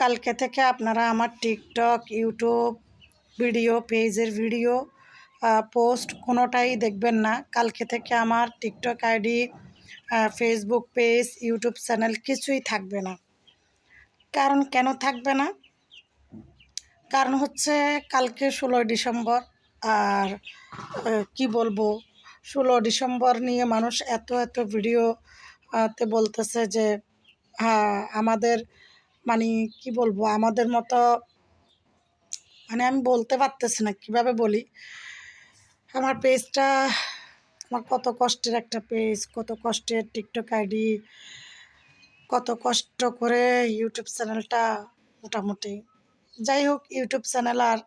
কালকে থেকে আপনারা আমার টিকটক, ইউটিউব ভিডিও, পেজের ভিডিও পোস্ট কোনোটাই দেখবেন না। কালকে থেকে আমার TikTok ID Facebook page, YouTube channel কিছুই থাকবে না। কারণ কেন থাকবে না? কারণ হচ্ছে কালকে ষোলোই ডিসেম্বর আর কি বলব? ষোলো ডিসেম্বর নিয়ে মানুষ এত এত ভিডিও তে বলতেছে যে হ্যাঁ আমাদের মানে কি বলব, আমাদের মতো মানে আমি বলতে পারতেছি না কীভাবে বলি। আমার পেজটা আমার কত কষ্টের একটা পেজ কত কষ্টের টিকটক আইডি কত কষ্ট করে ইউটিউব চ্যানেলটা মোটামুটি। যাই হোক ইউটিউব চ্যানেল আর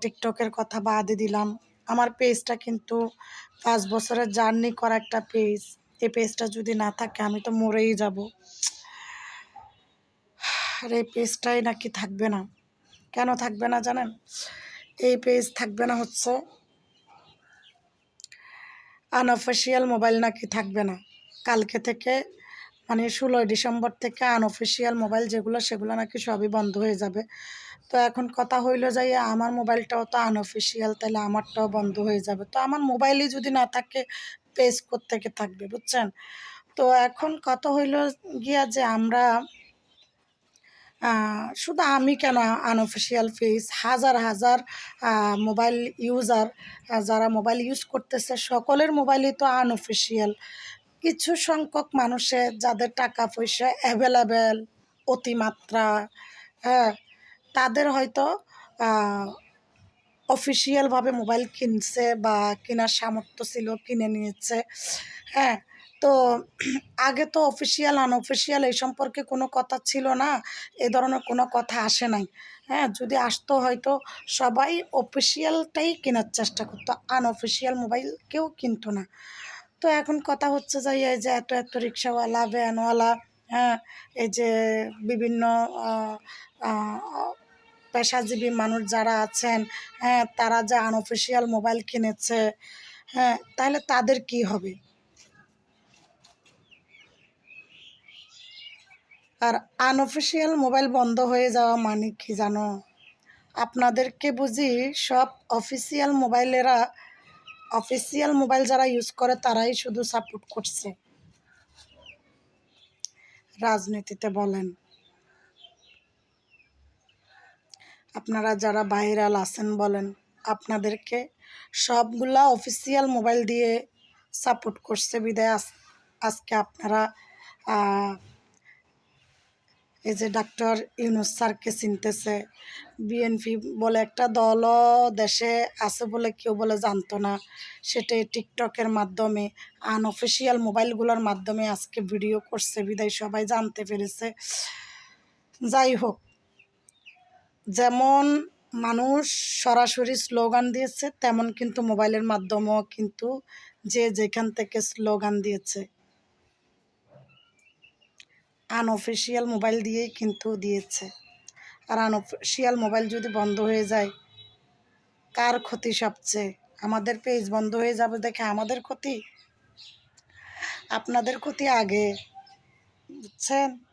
টিকটকের কথা বাদে দিলাম। আমার পেজটা কিন্তু পাঁচ বছরের জার্নি করা একটা পেজ এই পেজটা যদি না থাকে, আমি তো মরেই যাব। আর এই পেজটাই নাকি থাকবে না। কেন থাকবে না জানেন? এই পেজ থাকবে না হচ্ছে আনঅফিসিয়াল মোবাইল নাকি থাকবে না। কালকে থেকে মানে ষোলোই ডিসেম্বর থেকে আনঅফিসিয়াল মোবাইল যেগুলো, সেগুলো নাকি সবই বন্ধ হয়ে যাবে। তো এখন কথা হইল যাই আমার মোবাইলটাও তো আনঅফিসিয়াল তাহলে আমারটাও বন্ধ হয়ে যাবে। তো আমার মোবাইলই যদি না থাকে, পেজ থেকে থাকবে, বুঝছেন? তো এখন কথা হইল গিয়া যে আমরা শুধু আমি কেন আনঅফিসিয়াল পেজ হাজার হাজার মোবাইল ইউজার যারা মোবাইল ইউজ করতেছে, সকলের মোবাইলই তো আনঅফিসিয়াল কিছু সংখ্যক মানুষের যাদের টাকা পয়সা অ্যাভেলেবেল অতিমাত্রা হ্যাঁ তাদের হয়তো অফিসিয়ালভাবে মোবাইল কিনছে বা কেনার সামর্থ্য ছিল, কিনে নিয়েছে হ্যাঁ তো আগে তো অফিসিয়াল আনঅফিসিয়াল এই সম্পর্কে কোনো কথা ছিল না। এ ধরনের কোনো কথা আসে নাই। হ্যাঁ যদি আসতো হয়তো সবাই অফিসিয়ালটাই কেনার চেষ্টা করতো আনঅফিসিয়াল মোবাইল কেউ কিনতো না। তো এখন কথা হচ্ছে যে, এই যে এত এত রিক্সাওয়ালা ভ্যানওয়ালা হ্যাঁ এই যে বিভিন্ন পেশাজীবী মানুষ যারা আছেন হ্যাঁ তারা যে আনঅফিসিয়াল মোবাইল কিনেছে হ্যাঁ তাহলে তাদের কি হবে? আর আনঅফিসিয়াল মোবাইল বন্ধ হয়ে যাওয়া মানে কি জানো? আপনাদেরকে বুঝি সব অফিসিয়াল মোবাইলেরা অফিসিয়াল মোবাইল যারা ইউজ করে তারাই শুধু সাপোর্ট করছে। রাজনীতিতে বলেন। আপনারা যারা ভাইরাল আছেন বলেন, আপনাদেরকে সবগুলা অফিসিয়াল মোবাইল দিয়ে সাপোর্ট করছে বিদায়। আজ- আজকে আপনারা এই যে ডাক্তার ইউনুস স্যারকে চিনতেছে। বিএনপি বলে একটা দলও দেশে আছে বলে কেউ বলে জানতো না। সেটাই টিকটকের মাধ্যমে আনঅফিসিয়াল মোবাইলগুলোর মাধ্যমে আজকে ভিডিও করছে। বিদায়, সবাই জানতে পেরেছে। যাই হোক, যেমন মানুষ সরাসরি স্লোগান দিয়েছে, তেমন কিন্তু মোবাইলের মাধ্যমেও কিন্তু যে যেখান থেকে স্লোগান দিয়েছে। আনঅফিসিয়াল মোবাইল দিয়েই কিন্তু দিয়েছে। আর আনঅফিসিয়াল মোবাইল যদি বন্ধ হয়ে যায়, কার ক্ষতি সবচেয়ে? আমাদের পেজ বন্ধ হয়ে যাবে দেখে আমাদের ক্ষতি? আপনাদের ক্ষতি আগে, বুঝছেন?